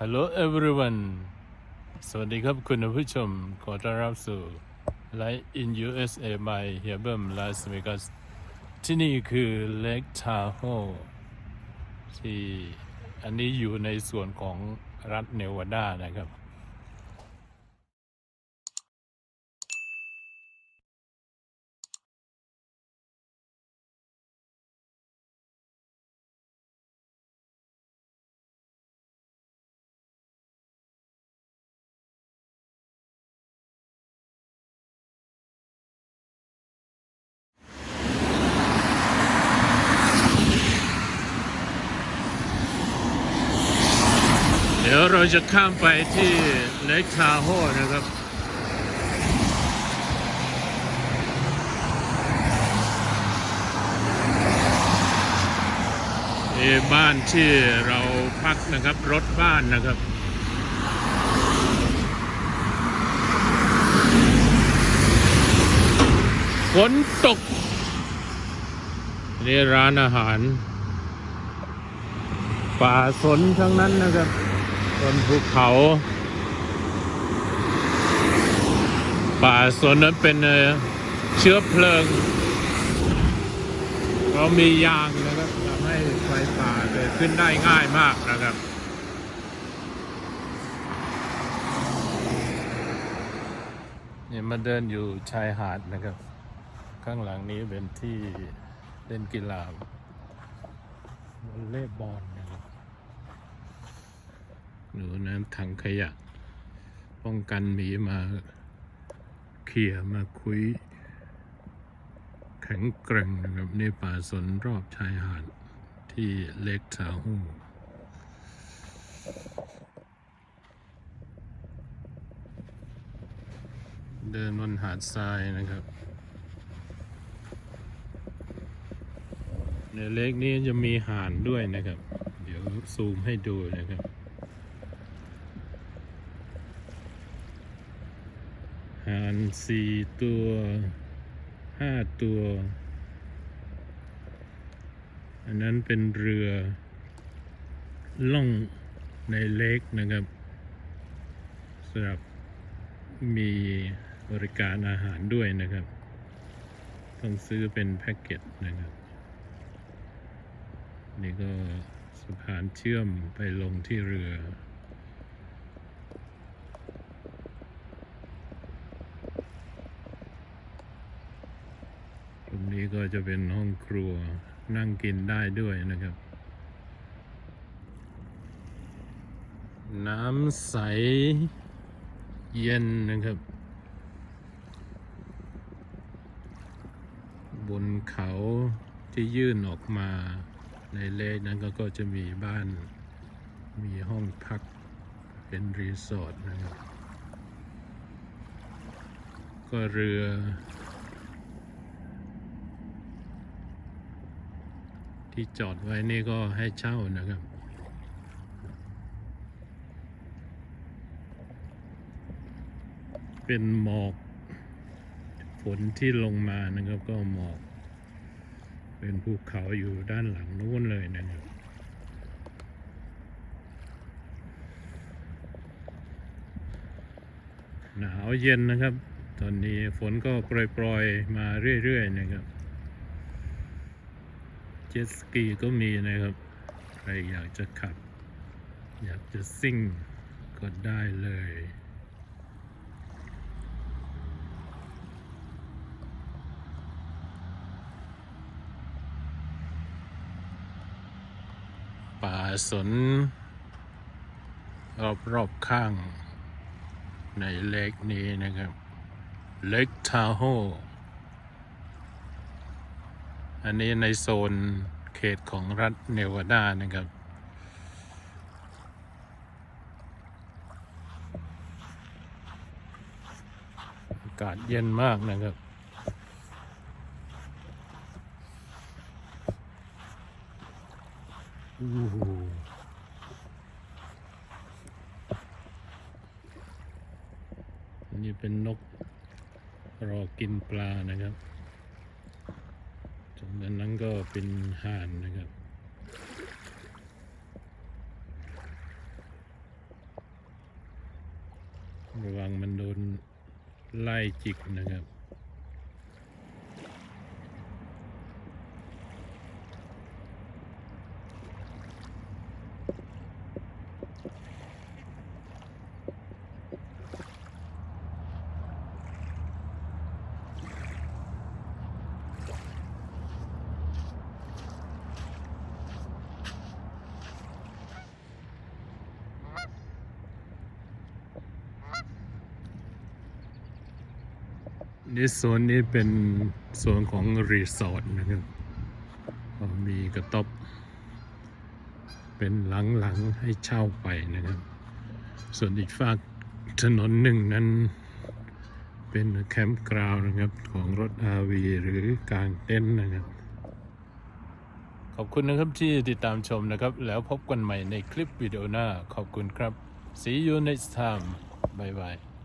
Hello everyone สวัสดีครับคุณผู้ชม ขอต้อนรับสู่ Light in USA by เฮียเบิร์มลาสเวกัสที่นี่คือ Lake Tahoe ที่อันนี้อยู่ในส่วนของรัฐเนวาดานะครับ ดี๋ยวเราจะข้ามไปที่เลคทาโฮนะครับ บ้านที่เราพักนะครับ รถบ้านนะครับฝนตกนี่ร้านอาหาร ป่าสนทั้งนั้นนะครับ บนภูเขา ป่าสนนั้นเป็นเอ่อเชื้อเพลิงเรามียางนะครับทำให้ไฟป่าเกิดขึ้นได้ง่ายมากนะครับเนี่ยมาเดินอยู่ชายหาดนะครับ ข้างหลังนี้เป็นที่เล่นกีฬาวอลเลย์บอล นะครับหนูน้ำถังขยะ ป้องกันหมีมาเขี่ยมาคุย แข็งแกร่งนะครับในป่าสนรอบชายหาดที่เล็กทาฮูเดินบนหาดทรายนะครับ ในเล็กนี้จะมีห่านด้วยนะครับ เดี๋ยวซูมให้ดูนะครับ หานสี่ตัวห้าตัว อันนั้นเป็นเรือล่องในเล็กนะครับสำหรับมีบริการอาหารด้วยนะครับ ต้องซื้อเป็นแพ็กเกจนะครับ นี่ก็สะพานเชื่อมไปลงที่เรือ ตรง นี้ก็จะเป็นห้องครัวนั่งกินได้ด้วยนะครับ น้ำใสเย็นนะครับ บนเขาที่ยื่นออกมาในเลขนั้นก็ก็จะมีบ้านมีห้องพักเป็นรีสอร์ทนะครับ ก็เรือ ที่จอดไว้นี่ก็ให้เช่านะครับ เป็นหมอก ฝนที่ลงมานะครับก็หมอก เป็นภูเขาอยู่ด้านหลังนู้นเลยนะครับหนาวเย็นนะครับ ตอนนี้ฝนก็โปรยๆมาเรื่อยๆนะครับ เจ็ตสกีก็มีนะครับ ใครอยากจะขับ อยากจะซิ่งก็ได้เลยป่าสน รอบรอบๆข้างในเล็กนี้นะครับ เล็กทาโฮ อันนี้ในโซนเขตของรัฐเนวาดานะครับ อากาศเย็นมากนะครับอู้หูอันนี้เป็นนกรอกินปลานะครับ ตรงนั้นนั้นก็เป็นห่านนะครับระวังมันโดนไล่จิกนะครับ นี่โซนนี้เป็นโซนของรีสอร์ทนะครับ มีกระต๊อบเป็นหลังๆให้เช่าไปนะครับ ส่วนอีกฝากถนนหนึ่งนั้นเป็นแคมป์กราวนะครับของรถ RV หรือกลางเต็นท์นะครับ ขอบคุณนะครับที่ติดตามชมนะครับ แล้วพบกันใหม่ในคลิปวิดีโอหน้า ขอบคุณครับ see you next time bye bye